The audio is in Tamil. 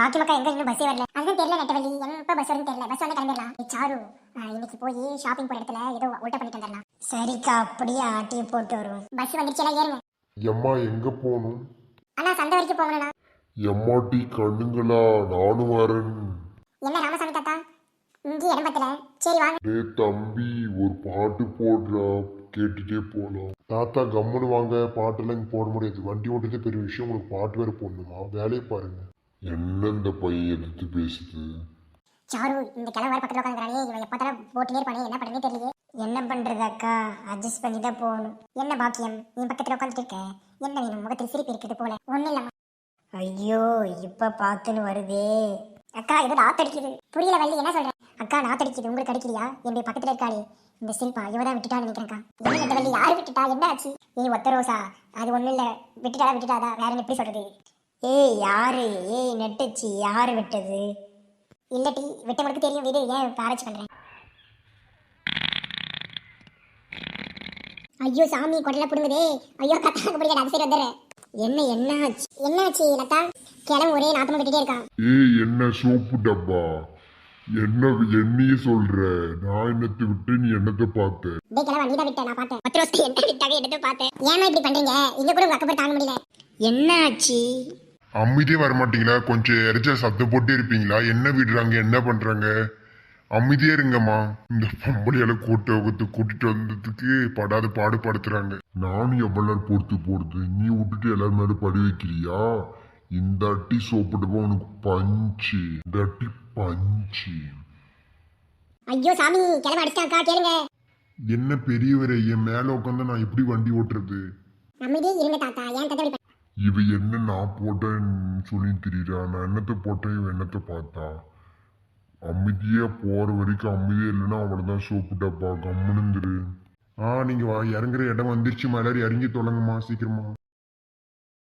பாக்கி மக்கா எங்க இன்னும் பஸ்ஸே வரல. அதுதான் தெரியல நெட்டவள்ளி. எப்ப பஸ் வரும்னு தெரியல. பஸ் வந்து கிளம்பிடலாம். சாரு இன்னைக்கு போய் ஷாப்பிங் போற இடத்துல ஏதோ உல்ட்டா பண்ணிட்டு வந்துடலாம். சரிக்கா அப்படியே ஆட்டி போட்டு வருவோம். பஸ் வந்துருச்சு எல்லாம் ஏறுங்க. எம்மா எங்க போகணும்? அண்ணா சந்தை வரைக்கும் போகணும்ண்ணா. எம்மாட்டி கண்ணுங்களா நானும் வரேன். என்ன ராமசாமி தாத்தா? இங்கே இடம் பத்தல. சரி வாங்க. டே தம்பி ஒரு பாட்டு போடுறா. கேட்டுட்டே போலாம். தாத்தா கம்முன்னு வாங்க. பாட்டெல்லாம் இங்க போட முடியாது. வண்டி ஓட்டுறதே பெரிய விஷயம். உங்களுக்கு பாட்டு வேற போடணுமா? வேலையை பாருங்க. என்ன இந்த பையன் எதிர்த்து பேசுது? சாரு இந்த கிழமை வர பக்கத்துல உட்காந்துறானே இவன் எப்ப தர போட்டுனே இருப்பானே என்ன பண்ணனே தெரியல என்ன பண்றது அக்கா? அட்ஜஸ்ட் பண்ணி தான் போகணும். என்ன பாக்கியம்? நீ பக்கத்துல உட்காந்துட்டு இருக்க. என்ன வேணும் முகத்தில் சிரிப்பு இருக்குது போல? ஒண்ணு இல்லம்மா. ஐயோ இப்ப பாத்துன்னு வருதே. அக்கா ஏதோ நாத்தடிக்குது புரியல வள்ளி என்ன சொல்ற? அக்கா நாத்தடிக்குது உங்களுக்கு அடிக்கலையா? என்னுடைய பக்கத்துல இருக்காளே. இந்த சில்பா இவதான் விட்டுட்டான்னு நினைக்கிறேன்க்கா. என்ன இந்த வள்ளி யாரு விட்டுட்டா? என்ன ஆச்சு? ஏய் ஒத்த ரோசா அது ஒண்ணும் இல்ல. விட்டுட்டாடா விட்டுட்டாதா? வேற எப்படி சொல்றது? ஏய் யாரு? ஏய் நெட்டுச்சு யாரு விட்டது? இல்லட்டி விட்டவனுக்கு தெரியும் வீடு. ஏன் ஆராய்ச்சி பண்றேன் ஐயோ சாமி கொடல புடுங்குதே. ஐயோ கத்தாக்க பிடிக்காது அது சரி வந்துடுறேன். என்ன என்ன ஆச்சு? என்ன ஆச்சு லதா? கிளம்பு ஒரே நாத்தமா விட்டுட்டே இருக்கான். ஏய் என்ன சோப்பு டப்பா? என்ன என்னையே சொல்ற? நான் என்னத்தை விட்டு நீ என்னத்தை பார்த்த? டேய் கிளம்ப நீ தான் விட்ட நான் பார்த்தேன். பத்து வருஷம் என்ன விட்டாவே எடுத்து பார்த்தேன் ஏமா இப்படி பண்றீங்க? இங்க கூட உங்க அக்கப்பட்டு தாங்க முடியல. என்ன ஆச்சு? அமைதியே வரமாட்டீங்களா? கொஞ்சம் இறைச்சல் சத்தம் போட்டே இருப்பீங்களா? என்ன விடுறாங்க? என்ன பண்றாங்க? அமைதியே இருங்கம்மா. இந்த பொம்பளையால கூட்ட வகுத்து கூட்டிட்டு வந்ததுக்கு படாத பாடுபடுத்துறாங்க நானும் எவ்வளவு நேரம் பொறுத்து போறது நீ விட்டுட்டு எல்லாரும் மேல படி வைக்கிறியா? இந்த அட்டி சோப்பிடுப்பா உனக்கு பஞ்சு. இந்த அட்டி பஞ்சு. ஐயோ சாமி கிளம்ப அடிச்சாக்கா கேளுங்க. என்ன பெரியவரே என் மேல உட்காந்து நான் எப்படி வண்டி ஓட்டுறது? அமைதியே இருங்க தாத்தா ஏன் தாத்தா இவ என்ன நான் போட்டேன்னு சொல்லி தெரியுறா நான் என்னத்தை போட்டேன் இவன் என்னத்தை பார்த்தா? அமைதியாக போகிற வரைக்கும் அமைதியா இல்லைன்னா அவளை சோப்பு டப்பா கம்முனுந்துரு ஆ நீங்கள் வா இறங்குற இடம் வந்துருச்சு மலர் இறங்கி தொலைங்கம்மா சீக்கிரமா.